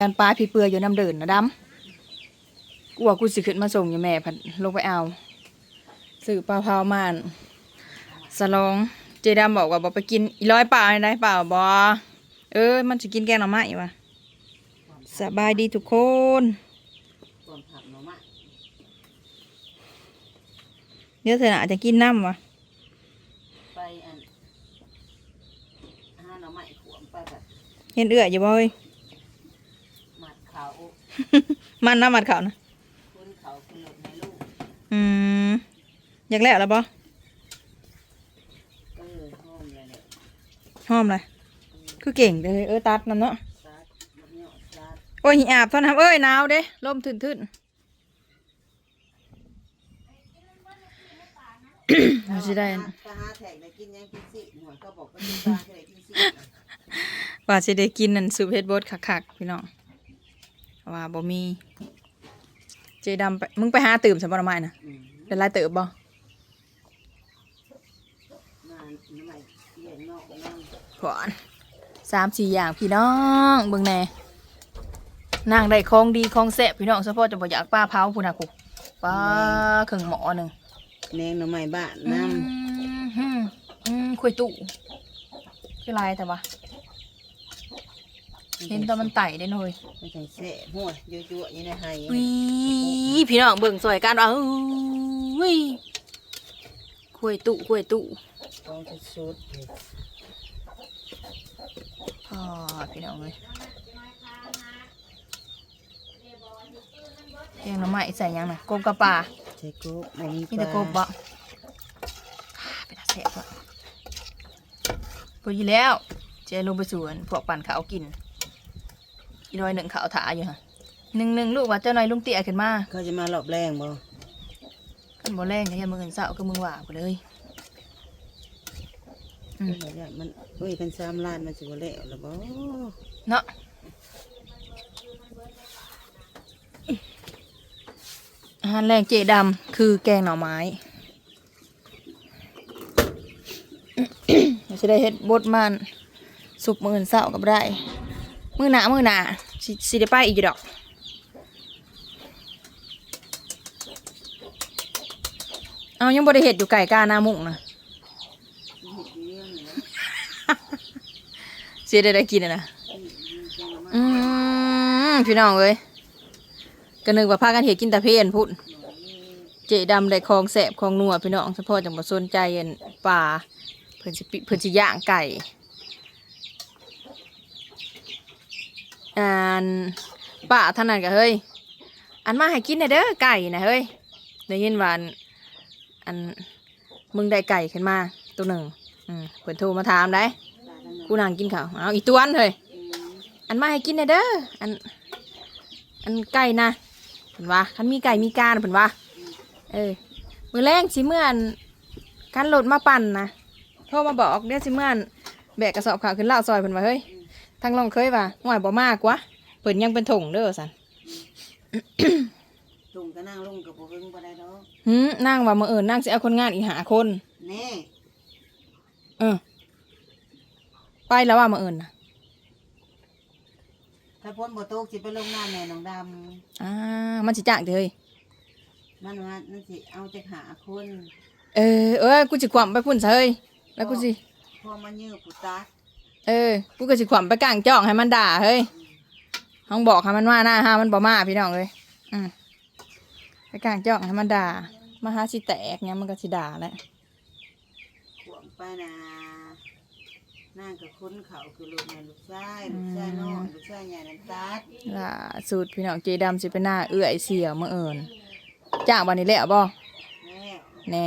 การปลาพี่เปื่อยอยู่น้ำเดินนะดำกูว่ากูสิขึ้นมาส่งอยู่แม่พันลงไปเอาซื้อปลาเผามานสลองเจดำบอกว่าบอกไปกินอีร้อยเปล่าได้เปล่าบอเออมันจะกินแกงหน่อไม้วะสบายดีทุกคนต้นผักหน่อไม้เดี๋ยวเธอน่ะจะกินน้ำวะไปอันหาหน่อไม้ขวมไปแบบเห็นเอื้ออยู่บ่เฮ้ยหมัดเขา มันน้ำมันเขานะคุณเขาคุณหลบในลูกอืมอยากแล้วแล้วบ่เออห้อมเลยเนี่ยหอมเลยคือเก่งเลยเออตัดน้ำเนาะซัดมะเนียวซัดโอ้ยหิอาบเท่านั้นเอ้ยหนาวเด้ลมทื่นทื่นเราสิได้ก็หาแท็กได้กินยังกินสิหัวก็บอกว่ากินปลาแค่ไหนกินสิ ว่าสิได้กินนั่นซูเพชรบดคักๆพี่น้อง ว่าบ่มี เจดำไปมึงไปหาตื่มสมบัติไม้นะอืมเป็นไรเติบบ่มาหน่อไม้เลี้ยงนอกนั่งก่อนสามสี่อย่างพี่น้องเบิ่งแหน่นางได้ของดีของแซ่บพี่น้องเฉพาะจะบ่อยากป้าเผาพุ่นน่ะกูป้าเครื่องหมอหนึ่งแนงหน่อไม้บ้านอืน้มอืมอืมคุยตู่คือลายแต่ว่าำ เห็นตอนมันไต่ได้หน่อยไม่ใช่เสะหัวยั่วๆอยังในไห้วิพี่น้องเบิ่งสวยกันว่าเอ้ยคุยตู่คุยตู่ต้องสุดอ๋อพี่น้องเลยแกงหน้ำไม้ใส่หยังน่ะกบกับปลาๆใช่กบบ่มีมีปแต่ลากบบ่เป็นอาเสบอะพอดีแล้วเจลงไปสวนพวกปั่นขาวกิน อีน้อยหนึ่งขาวถาอยู่ฮะหนึ่งหนึ่งลูกว่าเจ้าน้อยลุงเตี้ยขึ้นมาเขาจะมารอบแรงบ่กันบ่แรงเนี่ยมึงเงินเศร้าก็มึงว่าไปเลยอืมเดี๋ยวมันเฮ้ยกันสามล้านมันสิบ่แล้วล่ะบ่เนาะอาหารแรงเจดำคือแกงหน่อไม้เราจะได้เฮ็ดบดมันสุกมืออนเศร้ากับได้ มือหนามือหนาสิสิได้ไปอีกดอกเอายังบ่ได้เฮ็ดอยู่ไก่กาหน้ามุงนะเสียได้ได้กินนะอืมพี่น้องเอ้ยก็นึกว่าพากันเห็ดกินต่เพียนพุ่นเจดำได้คลองแสบคลองนัวพี่น้องเฉพาะจังบ่สนใจอันป่าเพิ่นสิปิเพิ่นสิย่างไก่ อันป่าท่านั้นก็เฮ้ย อันมาให้กินหนเด้อไก่นะเฮ้ยได้ยินว่าอันอันมึงได้ไก่ขึ้นมาตัวหนึ่งอืมเพิ่นโทรมาถามได้กูนั่งกินข้าวเอาอีกตัวอันเฮ้ยอันมาให้กินหนเด้ออันอันไก่นะเพิ่นว่าคันมีไก่มีกาเพิ่นว่าเออมือแรงสิเมื่อนคันรถมาปั่นนะโทรมาบอกเดี๋ยวสิเมื่อนแบกกระสอบข้าวขึ้นเล่าวซอยเพิ่นว่าเฮ้ย ทางลองเคยว่าห่วยบ่มากวะเพิ่นยังเป็นถงเด้อสันตุ่มก็นั่งลงกับบ่เบิ่งบ่ได้ดอกหืมนั่งว่ามื้ออื่นนั่งสิเอาคนงานอีกหาคนแน่เออไปแล้วว่ามื้ออื่นน่ะถ้าพ้นบ่ตกสิไปลงน้ำแม่น้องดำอ่ามันสิจ้างเด้อเฮ้ยมันว่านั่นสิเอาจักหาคนเออเอ้ยกูสิขวำไปพุ่นซะเฮ้ยแล้วกูสิพอมายื้อปุตตัก เออ กูก็สิขวำไปกลางจ้องให้มันด่าเฮ้ยห้องบอกให้มันว่าหน้าห้ามันบ่มาพี่น้องเลยอืมไปกลางจ้องให้มันด่ามาหาสิแตกเนี้ยมันก็สิด่าแหละขวมไปนะนั่งกับคนเขาคือลูกแม่ลูกชายลูกชายน้อยลูกชายใหญ่น้ำตาดล่าสุดพี่น้องเจดำสิเป็นหน้าเอื้อยเสียเมื่อเอิญจ้างวันนี้แล้วบ่แม่แน่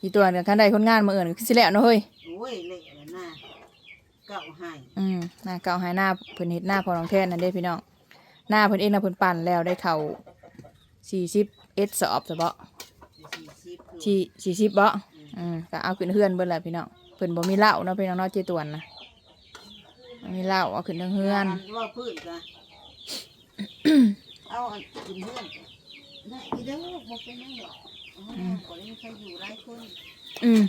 อีตัวเนี่ยคันใดคนงานเมื่อเอิญก็สิแล้วเนาะเฮ้ยโอ้ยเละแล้วนะ เก่าให้อืมหน้าเก่าหายหน้าเพิ่นเฮ็ดหน้าพอน้องแท่นนั่นเด้พี่น้องหน้าเพิ่นเองนะเพิ่นปั่นแล้วได้เข่าสี่สิบเอ็ดสอบซะบ่สี่สิบสี่สี่สิบบ่อืมก็เอาขึ้นเฮือนเบิ่นแหละพี่น้องเพิ่นบ่มีเหล้าเนาะพี่น้องเนาะเจตวนนะบ่มีเหล้าเอาขึ้นทางเฮือนว่าพื้นกันเอาอันกินเพื่อนได้อีเด้อบอกเป็นยังหรอกอ๋อบ่ได้มีใครอยู่หลายคนอืม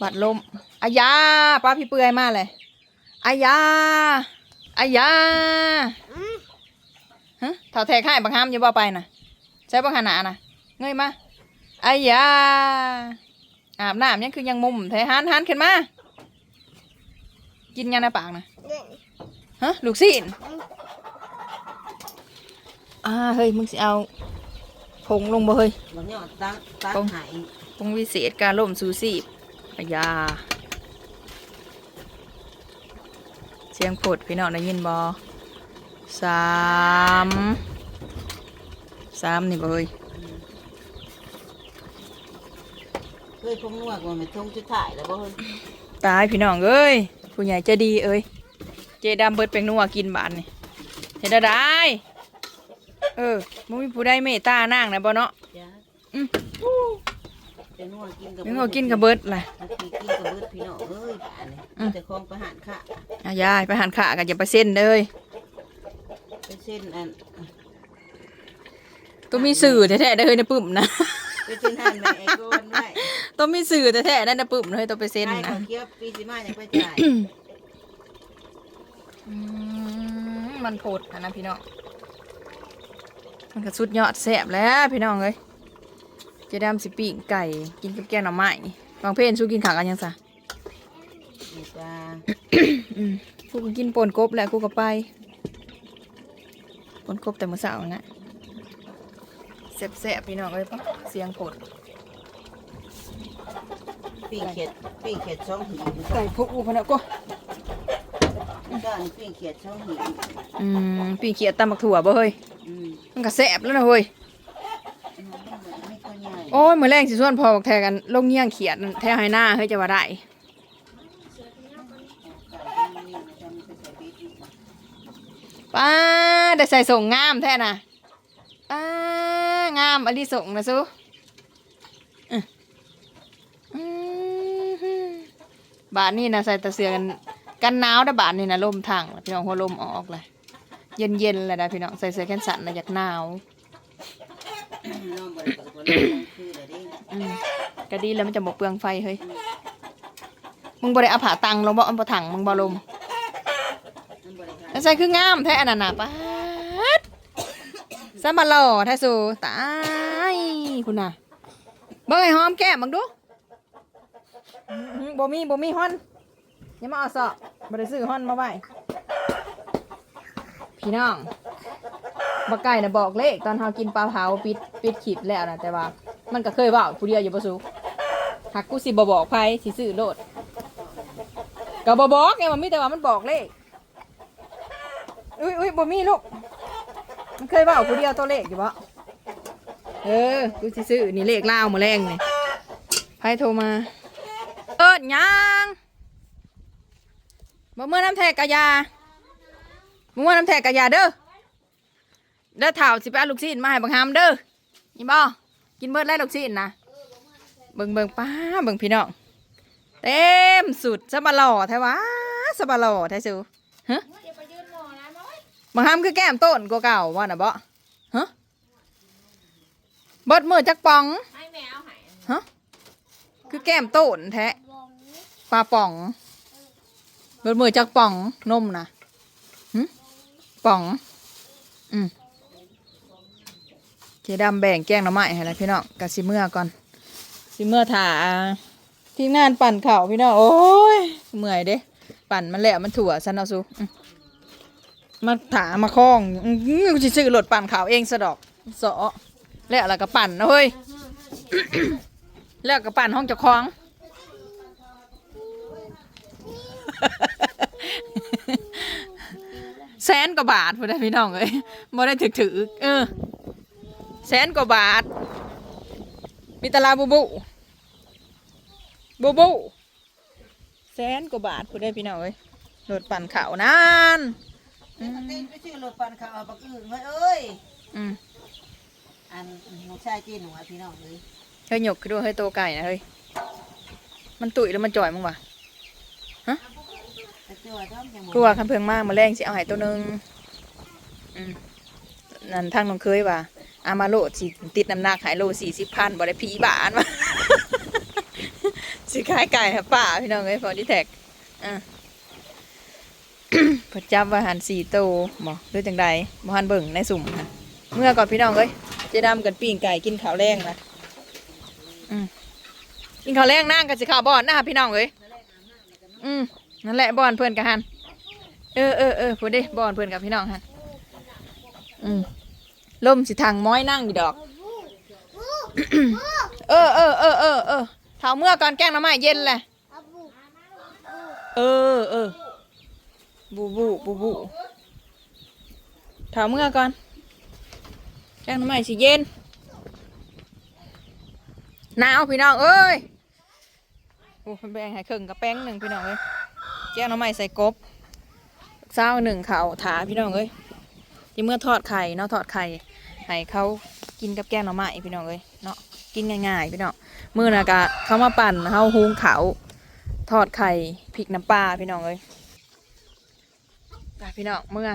บัดลม อายาป้าพี่เปื่อยมาเลยอายาอายาฮะเท่าแทกให้บังคับอย่าบ่ไปนะใช้บังขนานะเงยมาอายาอาบน้ำยังคือยังมุมแท้หันหันขึ้นมา กินยังในปากนะฮะลูกศิษย์อ่าเฮ้ยมึงสิเอาผงลงบ่เฮ้ยบางยอดตักตักปงหายผงวิเศษการล่มซูซีบอายา เสียงผดพี่น้องได้ยินบอสามสามนี่บ่เฮ้ยเคยพงนวดว่าไม่ทงจุดถ่ายแล้วบ่เฮ้ยตายพี่น้องเอ้ยผู้ใหญ่ใจะดีเอ้ยเจดำเบิดเป็นนัวกินบานนี่เห็นได้เออมึงมีผู้ใดเมตตานางนะบ่เนาะจ้าอืม เป็นนวดกินกับมึงเอากินกับเบิดล่ะมันกินกินกับเบิดพี่น้องเอ้ยป่านนี้อืมแต่คลองประหารค่ะอายายไปหันขากันอย่าไปเส้นเลยไปเส้นอันตัวมีสื่อแท้ๆได้อเฮ้ยนะปึ่มนะไปเส้นหันแม่ไอ้โกนไว้ตัวมีสื่อแท้ๆได้นะปึ่มนะเฮ้ยตัวไปเส้นให้นะเขาเกียบปีสิมายังไปจ่ายอืมมันโพดอะนะพี่น้องมันก็สุดยอดแซ่บแล้วพี่น้องเอ้ยเจะดำสิปีกไก่กินกับแกงหน่อไม้บางเพนสู้กินขากันยังซะนี่จ้าอืมกูก็กินป่นกบแหละกูก็ไปป่นกบแต่เมื่อเช้านะแซ่บๆพี่น้องเอ้ยปะเสียงโผดปิ้งเขียดปิ้งเขียดช่องหีบไก่พุกอูพะเนะก็จ้านี่ปิ้งเขียดช่องหีบอืมปีเขียดตำบักถั่วบ่เฮ้ยอืมมันก็แซ่บแล้วนะเฮ้ยไม่ค่อยใหญ่ โอ้ยมื้อแรงสิส่วนพอบอกแทกันลงเงี้ยงเขียดนั่นแท้ให้หน้าเฮ้ยจะว่าได้ป้าได้ใส่ส่งงามแท้น่ะป้างามอลิส่งนะซูอื้ออื้อหือบาทนี่นะใส่ตะเสือกันกันหนาวนะบาทนี่นะลมทางพี่น้องหัวลมออกเลยเย็นเย็นๆเลยนะพี่น้องใส่เสื้อแขนสั้นนะอยากหนาว น้องบริเปิดคนละคือเดี๋ยวนี้อืมก็ดีแล้วมันจะบกเปลืองไฟเฮ้ยมึงบ่ได้เอาผ้าตังลงบ่อาผ้าถังมึงบ่ลมน้องบริการแล้วใส่คืองามแท้อันนั้นน่ะป้าดสมาหล่อแท้สูตายคุณน่ะเบิ่งไอ้หอมแก้มมึงดูอื้อหือบ่มีบ่มีฮอนอย่ามาเอาซอกบ่ได้ซื้อฮอนมาไว้พี่น้อง บ่ไก่นะบอกเลขตอนเฮากินปลาเผาปิดปิดคลิปแล้วนะแต่ว่า มันก็เคยเว้าผู้เดียวอยู่บ่สูหักกูสิบ่บอกไผสิซื้อโลดก็บ่บอกไงว่ามีแต่ว่ามันบอกเลขอุ้ยอุ้ยบ่มีลูกมันเคยเว่ากูเดียวตัวเลขอยู่บ่เออกูสิซื้อนี่เลขล่าวมาแรงนี่ไพ่โทรมาเอิดยังบ่เมื่อน้ำแทกกะยาบ่เมื่อน้ำแทกกะยาเด้อ เด้อเถ่าสิไปเอาลูกชิ้นมาให้บังฮามเด้อนี่บ่กินเบิดแล้วลูกชิ้นนะเบิ่งเบิ่งป้าเบิ่งพี่น้องเต็มสุดสบะหล่อแท้วะสบะหล่อแท้สูฮะบางคำคือแก้มต้นกว่าเก่าว่าน่ะบ่ฮะเบิดมือจักป่องให้แมวหายฮะคือแก้มต้นแท้ปลาป่องเบิดมือจักป่องนมนะหึป่องอืม เจดำแบ่งแกงหน่อไม้ให้แล้วพี่น้องกะสิเมื่อก่อนสิเมื่อถ่าทีมงานปั่นเข่าพี่น้องโอ้ยเมื่อยเด้ปั่นมันแหล้วมันถั่วซันเอาซูมาถามาคล้องอือหือกูสิซื้อรถปั่นขาวเองสะดอกสอแล้วแล้วก็ปั่นนะเฮ้ยแล้วก็ปั่นห้องเจ้าของแสนกว่าบาทพูดได้พี่น้องเอ้ยบ่ได้ถือถือเออ แสนกว่าบาท มีตลาบูบูบูบูแสนกว่าบาทพูดได้พี่น้องเอ้ยรถปั่นขาวนานเต้นไปชื่อรถปันข้าวปักอึ่งเฮ้ยเอ้ย อืมอันน้องชายจีนหนูอะพี่น้องเลยเฮ้ยหยกคือด้วยเฮ้ยโตไก่นะเฮ้ยมันตุ๋ยแล้วมันจ่อยมึงวะแต่เจ้าด้อมยังกูว่าคันเพิงมากมาแรงสิเอาใหายตัวหนึงอืมนั่นทางน้องเคยว่า อามาโลดสิติดน้ำหนักหายโลสี่สิบพันบ่ได้ผีบานมาสิขายไก่ครับป่าพี่น้องเอ้ยพอดีแท็กอะพนจับไว้หันสี่โตบ่หรือจังใดบ่หันเบิ่งในสุ่มค่ะเมื่อก่อนพี่น้องเอ้ยเจดำกันปิ้งไก่กินข้าวแรงนะกินข้าวแรงนั่งกันสิข้าวบอนนะคะพี่น้องเอ้ยอืมนั่นแหละบอนเพื่อนกันหันเออเออเออพูดดิบอนเพื่อนกับพี่น้องหันอืม ล่มสิทางม้อยนั่งอยู่ดอก เออเออเออเออเออเท้าเมื่อก่อนแก้งน้ำไม้เย็นแหละเออเออบูบูบูบูถาเมื่อก่อนแจ้งทำไม้สิเย็นหนาวพี่น้องเอ้ยโอ้แบงให้ครึ่งกับแป้งหนึ่งพี่น้องเอ้ยแจ้งน้ำใหม่ใส่กบเศร้าหนึ่งเขาถาพี่น้องเอ้ยที่เมื่อทอดไข่เนาะทอดไข่ ให้เขากินกับแกงหน่อไม้พี่น้องเอ้ยเนาะกินง่ายๆพี่น้องมือนะกะเขามาปั่นเขาหุงเขาวทอดไข่พริกน้ำปลาพี่น้องเอ้ยไปพี่น้องเมื่อ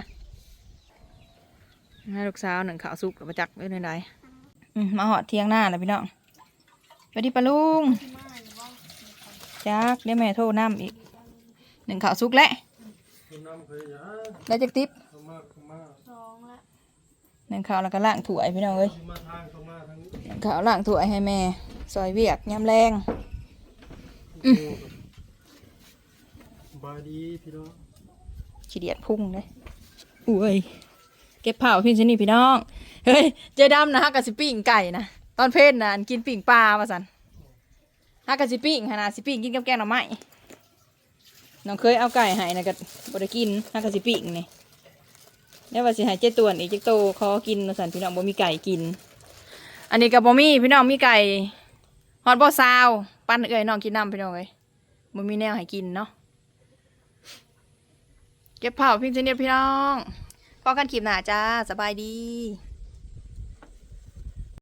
ให้ลูกสาวหนึ่งขาวสุกหรือมาจักเอ้ยไหนๆอืมาหอดเที่ยงหน้าแล้วพี่น้องไปดิปะลุงจักเดี๋ยวแม่โทรน้ำอีกหนึ่งขาวสุกแล้วน้เคยยาได้จักติ๊บ เข้ามาเข้ามา ห นึ่งขาวแล้วก็ล่างถ้วยพี่น้องเอ้ยเข้ามาทางเข้ามาทางนี้หนึ่งขาวล่างถ้วยให้แม่ซอยเวียกยำแรงบายดีพี่น้องขี้เดียดพุ่งเลยอุ้ยเก็บเผาพี่ชนี่พี่น้อง เฮ้ย เจดำนะฮะกับสิปิ้งไก่นะ ตอนเพศนะอันกินปิ้งปลาว่าสันฮะกับสิปิ้งฮะนะสิปิ้งกินกับแกงหน่อไม้น้องเคยเอาไก่ให้นะกับบไดกินฮะกับสิปิ้งนี่ แล้วว่าสิหายเจ๊ตวนอีกเจ๊โตขอกินสันพี่น้องบ่มีไก่กิน อันนี้กับบ่มีพี่น้องมีไก่ฮอดบ่ซาวปั้นเอ้ยน้องกินน้ำพี่น้องเอ้ยบ่มีแนวให้กินเนาะเก็บเผาพี่เจเนียพี่น้องพอกันคลิปหนาจ้าสบายดี